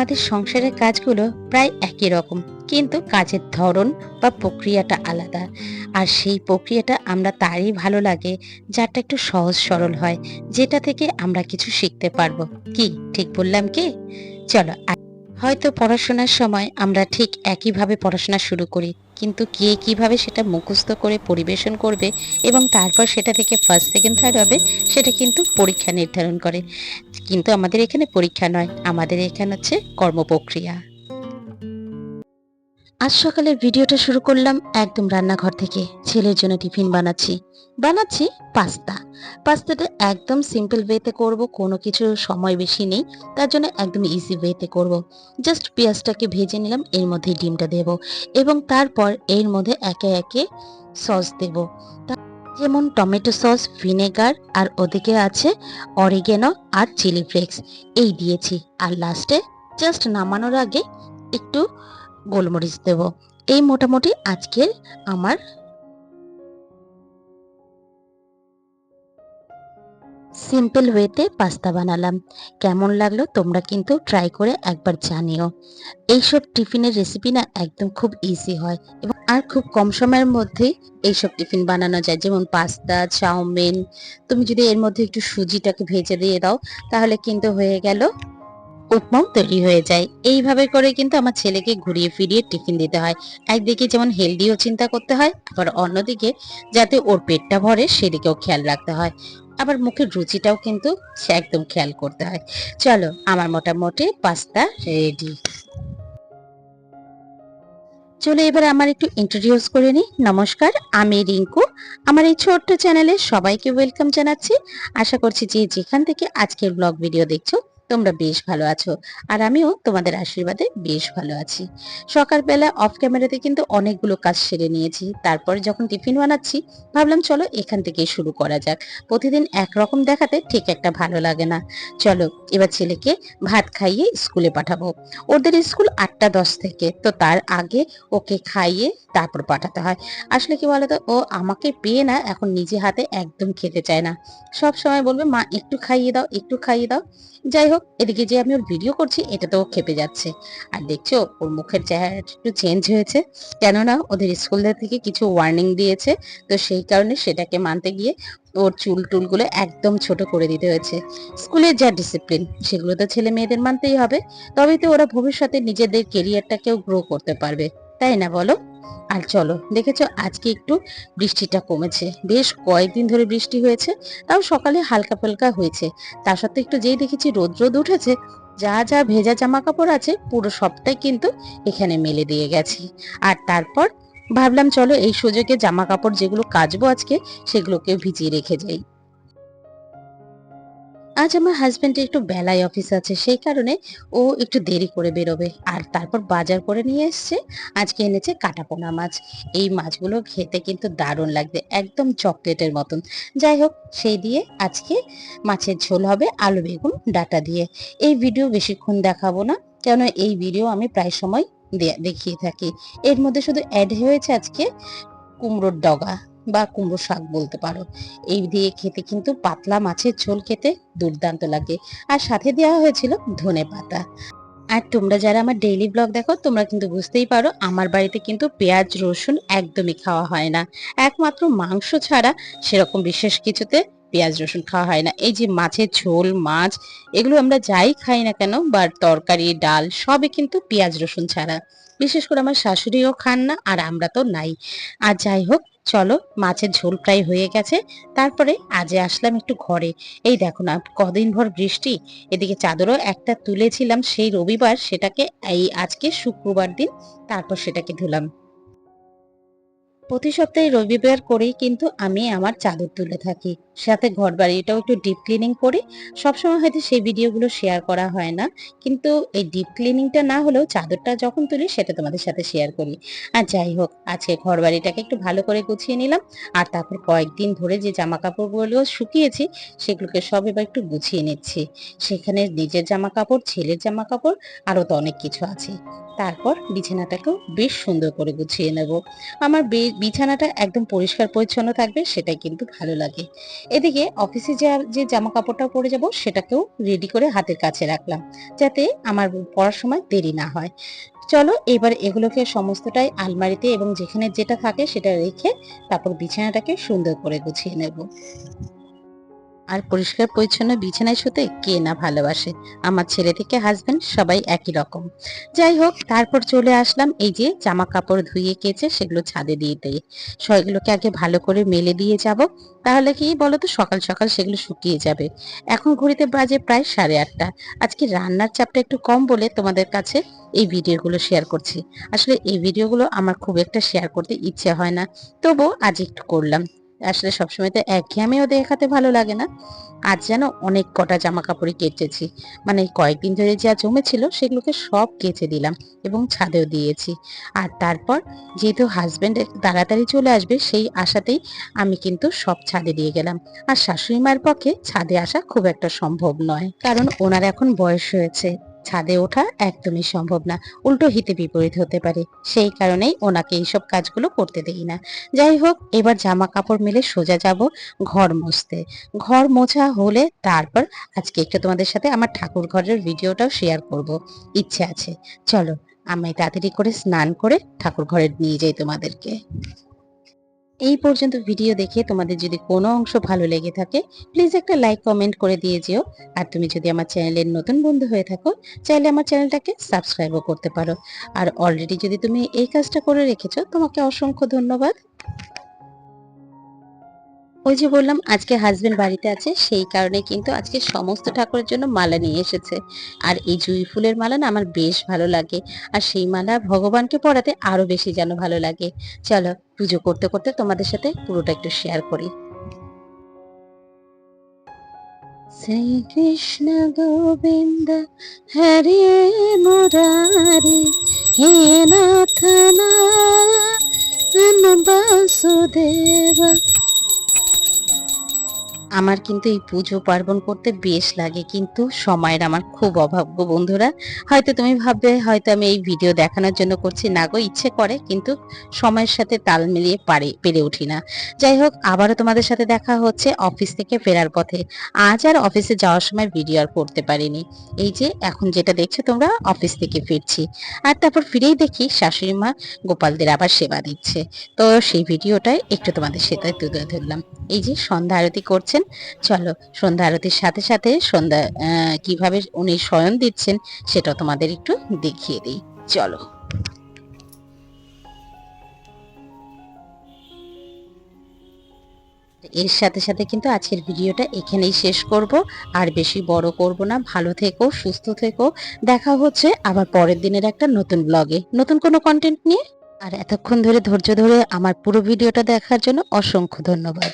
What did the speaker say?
আমাদের সংসারের কাজগুলো প্রায় একই রকম, কিন্তু কাজের ধরন বা প্রক্রিয়াটা আলাদা। আর সেই প্রক্রিয়াটা আমরা তারই ভালো লাগে, যারটা একটু সহজ সরল হয়, যেটা থেকে আমরা কিছু শিখতে পারব। কি, ঠিক বললাম কি? চলো হয়তো পড়াশোনার সময় আমরা ঠিক একইভাবে পড়াশোনা শুরু করি। কিন্তু কে কীভাবে সেটা মুখস্থ করে পরিবেশন করবে এবং তারপর সেটা থেকে ফার্স্ট সেকেন্ড থার্ড হবে, সেটা কিন্তু পরীক্ষা নির্ধারণ করে। কিন্তু আমাদের এখানে পরীক্ষা নয়, আমাদের এখানে হচ্ছে কর্মপ্রক্রিয়া। আজ সকালের ভিডিওটা শুরু করলাম একদম রান্নাঘর থেকে। ছেলের জন্য টিফিন বানাচ্ছি। বানাচ্ছি পাস্তা। পাস্তাটা একদম সিম্পল ওয়েতে করব, কোনো কিছু সময় বেশি নেই, তার জন্য একদম ইজি ওয়েতে করব। জাস্ট পেঁয়াজটাকে ভেজে নিলাম, এর মধ্যে ডিমটা দেব এবং তারপর এর মধ্যে একে একে সস দেব। যেমন টমেটো সস ভিনেগার আর ওদিকে আছে অরিগেনো আর চিলি ফ্লেক্স এই দিয়েছি। আর লাস্টে জাস্ট নামানোর আগে একটু গোলমরিচ দেব। এই মোটামুটি আজকের আমার সিম্পল ওয়েতে পাস্তা বানালাম। কেমন লাগল তোমরা কিন্তু ট্রাই করে একবার জানিও। এইসব টিফিনের রেসিপি না একদম খুব ইজি হয় এবং আর খুব কম সময়ের মধ্যে এইসব টিফিন বানানো যায়। যেমন পাস্তা চাউমিন, তুমি যদি এর মধ্যে একটু সুজিটাকে ভেজে দিয়ে দাও, তাহলে কিন্তু হয়ে গেল উপমাও তৈরি হয়ে যায়। এইভাবে করে কিন্তু আমার ছেলেকে ঘুরিয়ে ফিরিয়ে টিফিন দিতে হয়। একদিকে যেমন হেলদিও চিন্তা করতে হয়, আবার অন্যদিকে যাতে ওর পেটটা ভরে সেদিকেও খেয়াল রাখতে হয়। আবার মুখের রুচিটাও কিন্তু সে একদম খেয়াল করতে হয়। চলো, আমার মোটামুটি পাস্তা রেডি। চলো এবার আমার একটু ইন্ট্রোডিউস করে নিই। নমস্কার, আমি রিঙ্কু। আমার এই ছোট্ট চ্যানেলে সবাইকে ওয়েলকাম জানাচ্ছি। আশা করছি যে যেখান থেকে আজকের ব্লগ ভিডিও দেখছ তোমরা বেশ ভালো আছো। আর আমিও তোমাদের আশীর্বাদে বেশ ভালো আছি। সকালবেলা অফ ক্যামেরাতে কিন্তু অনেকগুলো কাজ সেরে নিয়েছি। তারপর যখন টিফিন বানাচ্ছি, ভাবলাম চলো এখান থেকেই শুরু করা যাক। প্রতিদিন একরকম দেখাতে ঠিক একটা ভালো লাগে না। চলো, এবার ছেলেকে ভাত খাইয়ে স্কুলে পাঠাবো। ওদের স্কুল আটটা দশ থেকে, তো তার আগে ওকে খাইয়ে তারপর পাঠাতে হয়। আসলে কি বলতো, ও আমাকে পেয়ে না, এখন নিজে হাতে একদম খেতে চায় না। সব সময় বলবে, মা, একটু খাইয়ে দাও, একটু খাইয়ে দাও। যাই হোক এদিকে যে আমি ওর ভিডিও করছি এটা তো খেপে যাচ্ছে। আর দেখছ, ওর মুখের চেহারা একটু চেঞ্জ হয়েছে। কেননা ওদের স্কুল থেকে কিছু ওয়ার্নিং দিয়েছে। তো সেই কারণে সেটাকে মানতে গিয়ে ওর চুল টুলগুলো একদম ছোট করে দিতে হয়েছে। স্কুলের যা ডিসিপ্লিন সেগুলো তো ছেলে মেয়েদের মানতেই হবে। তবেই তো ওরা ভবিষ্যতে নিজেদের কেরিয়ারটাকেও গ্রো করতে পারবে। তাই না বলো? আর চলো, দেখেছ আজকে একটু বৃষ্টিটা কমেছে। বেশ কয়েকদিন ধরে বৃষ্টি হয়েছে, তাও সকালে হালকা ফালকা হয়েছে। তার সত্ত্বেও একটু যেই দেখেছি রোদ রোদ উঠেছে, যা যা ভেজা জামা কাপড় আছে, পুরো সবটাই কিন্তু এখানে মেলে দিয়ে গেছি। আর তারপর ভাবলাম, চলো এই সুযোগে জামা কাপড় যেগুলো কাচবো আজকে সেগুলোকে ভিজিয়ে রেখে যাই। আজ আমার হাজবেন্ডের একটু বেলায় অফিস আছে, সেই কারণে ও একটু দেরি করে বেরোবে। আর তারপর বাজার করে নিয়ে এসছে, আজকে এনেছে কাটাপোনা মাছ। এই মাছগুলো খেতে কিন্তু দারুণ লাগবে, একদম চকলেটের মতন। যাই হোক, সেই দিয়ে আজকে মাছের ঝোল হবে আলু, বেগুন, ডাটা দিয়ে। এই ভিডিও বেশিক্ষণ দেখাবো না কেন এই ভিডিও আমি প্রায় সময় দেখিয়ে থাকি। এর মধ্যে শুধু অ্যাড হয়েছে আজকে কুমড়োর ডগা। বা কুমড়ো শাক বলতে পারো। এই দিয়ে খেতে কিন্তু পাতলা মাছের ঝোল খেতে দুর্দান্ত লাগে। আর সাথে দেওয়া হয়েছিল ধনে পাতা। আর তোমরা যারা আমার ডেইলি ব্লগ দেখো, তোমরা কিন্তু বুঝতেই পারো, আমার বাড়িতে কিন্তু পেঁয়াজ, রসুন একদমই খাওয়া হয় না। একমাত্র মাংস ছাড়া সেরকম বিশেষ কিছুতে পেঁয়াজ, রসুন খাওয়া হয় না। এই যে মাছের ঝোল, মাছ, এগুলো আমরা যাই খাই না কেন, বা তরকারি, ডাল, সবই কিন্তু পেঁয়াজ, রসুন ছাড়া। বিশেষ করে আমার শাশুড়িও খান না, আর আমরা তো নাই। আর যাই হোক, চলো, মাছের ঝোল প্রায় হয়ে গেছে। তারপরে আজে আসলাম একটু ঘরে। এই দেখো না, কদিন ভর বৃষ্টি, এদিকে চাদরও একটা তুলেছিলাম, সেই রবিবার সেটাকে এই আজকে শুক্রবার দিন, তারপর সেটাকে ধুলাম। প্রতি সপ্তাহে রবিবার করেই কিন্তু আমি আমার চাদর তুলে থাকি। সাথে ঘর বাড়িটাও একটু ডিপ ক্লিনিং করি। সবসময় হয়তো সেই ভিডিওগুলো শেয়ার করা হয় না। কিন্তু এই ডিপ ক্লিনিংটা না হলেও চাদরটা যখন তুলি, সেটা তোমাদের সাথে শেয়ার করি। আর যাই হোক, আজকে ঘর বাড়িটাকে একটু ভালো করে গুছিয়ে নিলাম। আর তারপর কয়েকদিন ধরে যে জামা কাপড়গুলো শুকিয়েছি, সেগুলোকে সব এবার একটু গুছিয়ে নিচ্ছি। সেখানে নিজের জামা কাপড় ছেলের জামা কাপড় আরও তো অনেক কিছু আছে। তারপর বিছানাটাকেও বেশ সুন্দর করে গুছিয়ে নেব। আমার বে- বিছানাটা একদম পরিষ্কার পরিচ্ছন্ন থাকবে, সেটাই কিন্তু ভালো লাগে। এদিকে অফিসে যাওয়ার যে জামা কাপড়টা পরে যাব, সেটাকেও রেডি করে হাতের কাছে রাখলাম, যাতে আমার পড়ার সময় দেরি না হয়। চলো এবার এগুলোকে সমস্তটাই আলমারিতে এবং যেখানে যেটা থাকে সেটা রেখে তারপর বিছানাটাকে সুন্দর করে গুছিয়ে নেব। আর পরিষ্কার, পরিচ্ছন্ন বিছানায় শুতে কে না ভালোবাসে। আমার ছেলে থেকে হাজবেন্ড সবাই একই রকম। যাই হোক, তারপর চলে আসলাম এই যে জামা কাপড় ধুয়ে কেচে সেগুলো ছাদে দিয়ে দেয় সেগুলোকে আগে ভালো করে মেলে দিয়ে যাব। তাহলে কি বলতো, সকাল সকাল সেগুলো শুকিয়ে যাবে। এখন ঘড়িতে বাজে প্রায় সাড়ে আটটা। আজকে রান্নার চাপটা একটু কম বলে তোমাদের কাছে এই ভিডিওগুলো শেয়ার করছি। আসলে এই ভিডিওগুলো আমার খুব একটা শেয়ার করতে ইচ্ছে হয় না। তবু আজ একটু করলাম। আসলে সবসময় তো একঘেয়েমিও দেখাতে ভালো লাগে না। আজ যেন অনেক কটা জামা কাপড়ই কেচেছি। মানে কয়েকদিন ধরে যা জমেছিল সেগুলোকে সব কেচে দিলাম এবং ছাদেও দিয়েছি। আর তারপর যেহেতু হাজবেন্ড তাড়াতাড়ি চলে আসবে সেই আশাতেই আমি কিন্তু সব ছাদে দিয়ে গেলাম। আর শাশুড়ি মায়ের পক্ষে ছাদে আসা খুব একটা সম্ভব নয়। কারণ ওনার এখন বয়স হয়েছে। ছাদে ওঠা একদমই সম্ভব না। উল্টো হিতে বিপরীত হতে পারে। সেই কারণেই ওনাকে এইসব কাজগুলো করতে দেই না। যাই হোক, এবার জামা কাপড় মেলে সোজা যাব ঘর মুছতে। ঘর মোছা হলে তারপর আজকে একটু তোমাদের সাথে আমার ঠাকুর ঘরের ভিডিওটাও শেয়ার করব। ইচ্ছে আছে। চলো আমি তাড়াতাড়ি করে স্নান করে ঠাকুর ঘরে নিয়ে যাই তোমাদেরকে। এই পর্যন্ত ভিডিও দেখে তোমাদের যদি কোনো অংশ ভালো লেগে থাকে প্লিজ একটা লাইক কমেন্ট করে দিয়ে যেও। আর তুমি যদি আমার চ্যানেলের নতুন বন্ধু হয়ে থাকো, চাইলে আমার চ্যানেলটাকে সাবস্ক্রাইবও করতে পারো। আর অলরেডি যদি তুমি এই কাজটা করে রেখেছো, তোমাকে অসংখ্য ধন্যবাদ। ওই যে বললাম, আজকে হাজবেন্ড বাড়িতে আছে, সেই কারণে কিন্তু আজকে সমস্ত ঠাকুরের জন্য মালা নিয়ে এসেছে। আর এই জুঁই ফুলের মালা না আমার বেশ ভালো লাগে। আর সেই মালা ভগবানকে পড়াতে আরও বেশি যেন ভালো লাগে। চলো, পুজো করতে করতে তোমাদের সাথে পুরোটা একটু শেয়ার করি। শ্রী কৃষ্ণ গোবিন্দ হরে মুরারি, হে নাথ বাসুদেব। আমার কিন্তু এই পুজো পার্বণ করতে বেশ লাগে, কিন্তু সময়ের আমার খুব অভাব গো বন্ধুরা। হয়তো তুমি ভাববে, হয়তো আমি এই ভিডিও দেখানোর জন্য করছি। না গো, ইচ্ছে করে, কিন্তু সময়ের সাথে তাল মিলিয়ে পারে, পেরে উঠি না। যাই হোক, আবারও তোমাদের সাথে দেখা হচ্ছে অফিস থেকে ফেরার পথে। আজ আর অফিসে যাওয়ার সময় ভিডিও আর করতে পারিনি। এই যে, এখন যেটা দেখছ তোমরা, অফিস থেকে ফিরছি। আর তারপর ফিরেই দেখি শাশুড়ি মা গোপালদের আবার সেবা দিচ্ছে। তো সেই ভিডিওটাই একটু তোমাদের সাথে তুলে ধরলাম। এই যে, সন্ধ্যা আরতি করছেন চলো, সন্ধ্যা আরতির সাথে সাথে সন্ধ্যা কীভাবে উনি শয়ন দিচ্ছেন সেটা তোমাদের একটু দেখিয়ে দিই। চলো। এর সাথে সাথে কিন্তু আজকের ভিডিওটা এখানেই শেষ করব। আর বেশি বড় করব না, ভালো থেকো, সুস্থ থেকো। দেখা হচ্ছে আবার পরের দিনের একটা নতুন ব্লগে নতুন কোনো কন্টেন্ট নিয়ে? আর এতক্ষণ ধরে ধৈর্য ধরে আমার পুরো ভিডিওটা দেখার জন্য অসংখ্য ধন্যবাদ।